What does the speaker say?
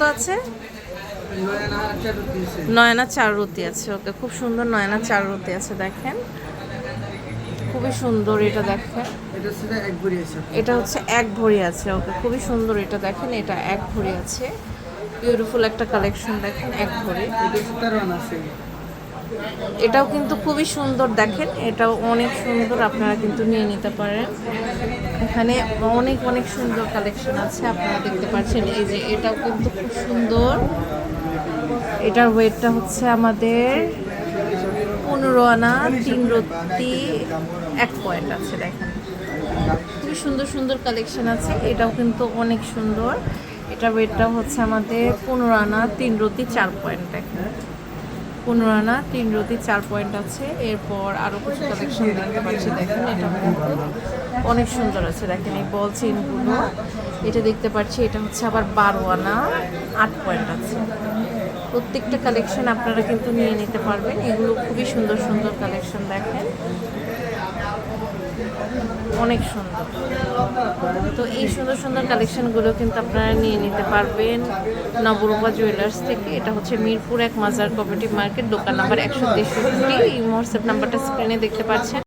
কত আছে? নয়না চার রুটি আছে, ওকে। খুব সুন্দর নয়না চার রুটি আছে, দেখেন। খুবই সুন্দর এটা, দেখেন। এটা হচ্ছে এক ভরি আছে, ওকে। খুবই সুন্দর এটা, দেখেন। এটা এক ভরি আছে। বিউটিফুল একটা কালেকশন দেখেন, এক ভরি। এটাও কিন্তু খুবই সুন্দর দেখেন, এটাও অনেক সুন্দর, আপনারা কিন্তু নিয়ে নিতে পারেন। এখানে অনেক অনেক সুন্দর কালেকশন আছে, আপনারা দেখতে পাচ্ছেন, এই যে এটাও কিন্তু খুব সুন্দর। এটার ওয়েটটা হচ্ছে আমাদের পনেরো আনা, তিন রত্তি, এক পয়েন্ট আছে, দেখেন। খুবই সুন্দর সুন্দর কালেকশন আছে, এটাও কিন্তু অনেক সুন্দর। এটা ওয়েটটাও হচ্ছে আমাদের পনেরো আনা, তিন রতি চার পয়েন্ট দেখেন। পনেরো আনা, তিন রতি, চার পয়েন্ট আছে। এরপর আরও কিছু কালেকশন দেখতে পাচ্ছি, দেখেন, এটা অনেক সুন্দর আছে, দেখেন এই বল চেনগুলো এটা দেখতে পাচ্ছি, এটা হচ্ছে আবার বারো আনা, আট পয়েন্ট আছে। প্রত্যেকটা কালেকশন আপনারা কিন্তু নিয়ে নিতে পারবেন। এগুলো খুবই সুন্দর সুন্দর কালেকশন দেখেন। অনেক সুন্দর। তো এই সুন্দর সুন্দর কালেকশনগুলো কিন্তু আপনারা নিয়ে নিতে পারবেন নবরূপা জুয়েলার্স থেকে। এটা হচ্ছে মিরপুর এক মাজার কমিটি মার্কেট দোকান নাম্বার একশো তেষট্টি। এই হোয়াটসঅ্যাপ নাম্বারটা স্ক্রিনে দেখতে পাচ্ছেন।